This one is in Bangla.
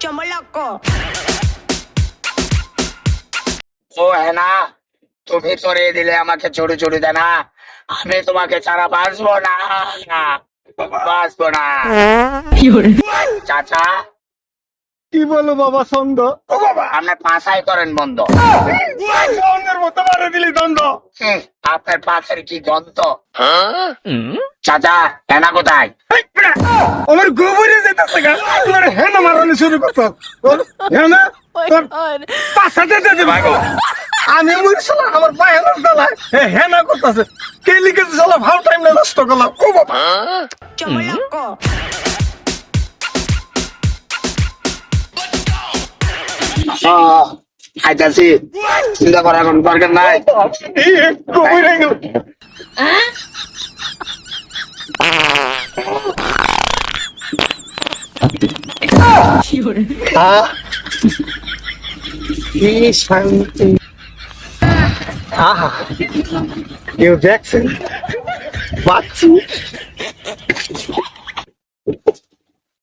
Chomoloco. ও হেনা না তুমি সরে দিলে আমাকে চড়ু চড়ু দেনা। আমি তোমাকে ছাড়া বাঁচবো না বাঁচবো না। চাচা কি বলো বাবা ছন্দ? ও বাবা আপনি পাঁচাই করেন বন্ধ। ছন্দের মতো মারে দিলি দ্বন্দ্ব আপনার পাশের কি গন্ধ চাচা হেনা কোথায়? আমার গোবরে যেতেছে গা হেন মারানি শুরু করতো হেন তোর দে আমি আমার দালায় হেনা করতেছে। কে লিখেছে সালা ভালো টাইম না নষ্ট করলাম। ও বাবা. খাইতেছি চিন্তা করার কোনো দরকার নাই। কি আহা দেখছেন? পাচ্ছি